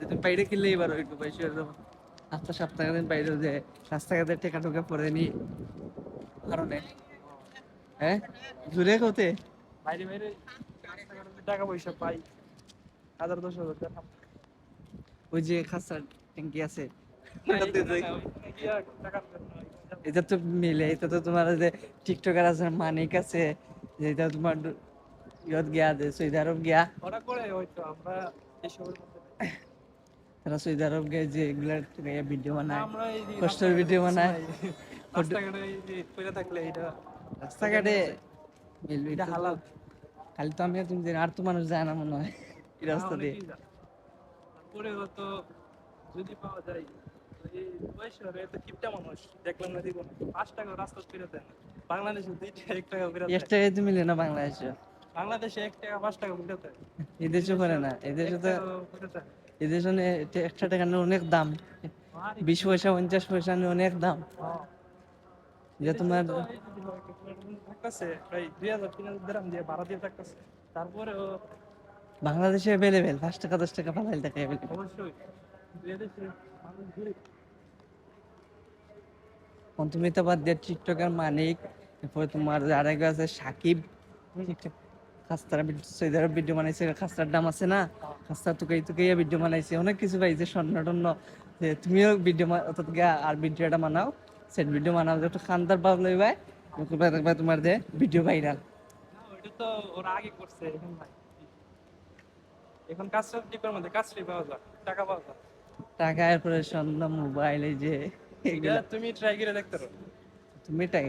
যে তুমি বাইরে কিনলেই পারো একটু পয়সা আচ্ছা সপ্তাহে দিন বাইরে যে রাস্তাঘাটে টেকা টুকা পরে নি। কারণে। হ্যাঁ? জুড়ে কোতে বাইরে বাইরে। টাকা পয়সা পাই। হাজার দশ হাজার টাকা। ওই যে খাসা ট্যাঙ্কি আছে। এটা তো মিলে এটা তো তোমার যে টিকটকার আছে মানিক আছে যেটা তোমার ইয়ত গিয়া সৌদি আরব গিয়া। ওরা করে হয়তো আমরা এসবের মধ্যে নাই। তারা সৌদি আরব গিয়ে যে এগুলা ভিডিও বানায় কষ্টের ভিডিও বানায়। রাস্তাঘাটে এটা হালাল। খালি তো আমি তুমি আর তো মানুষ যায় না মনে হয় এই রাস্তা দিয়ে। যায়। যদি পাওয়া যায় বাংলাদেশে এক টাকা ফিরে এক মিলে না বাংলাদেশে। বাংলাদেশে এক টাকা পাঁচ টাকা এদেশে করে না এদেশে তো নে- এটা একটা টাকা অনেক দাম। বিশ পয়সা পঞ্চাশ পয়সা অনেক দাম। যে তোমার বাংলাদেশে অ্যাভেলেবেল পাঁচ টাকা দশ টাকা পাঠাইলে টাকা অ্যাভেলেবেল অবশ্যই। দুই দেশে মানুষ গরিব। তুমি তো বাদ দিয়ে টিকটকের মানিক এরপরে তোমার আরেক আছে সাকিব। খাস্তারা সৌদি আরব ভিডিও বানাইছে খাস্তার দাম আছে না? খাস্তা তুকাই তুকাই ভিডিও বানাইছে। অনেক কিছু পাইছে স্বর্ণ টর্ণ। যে তুমিও ভিডিও অত আর ভিডিওটা বানাও সেট ভিডিও বানাও। একটু খান্দার লইবাই দেখবা তোমার ভিডিও ভাইরাল। তো ওরা আগে করছে এখন নাই। এখন মধ্যে পাওয়া যায় টাকা পাওয়া যায় টাকা এরপরে স্বর্ণ মোবাইল এই যে এটা তুমি ট্রাই করে দেখতে পারো। তুমি টাকা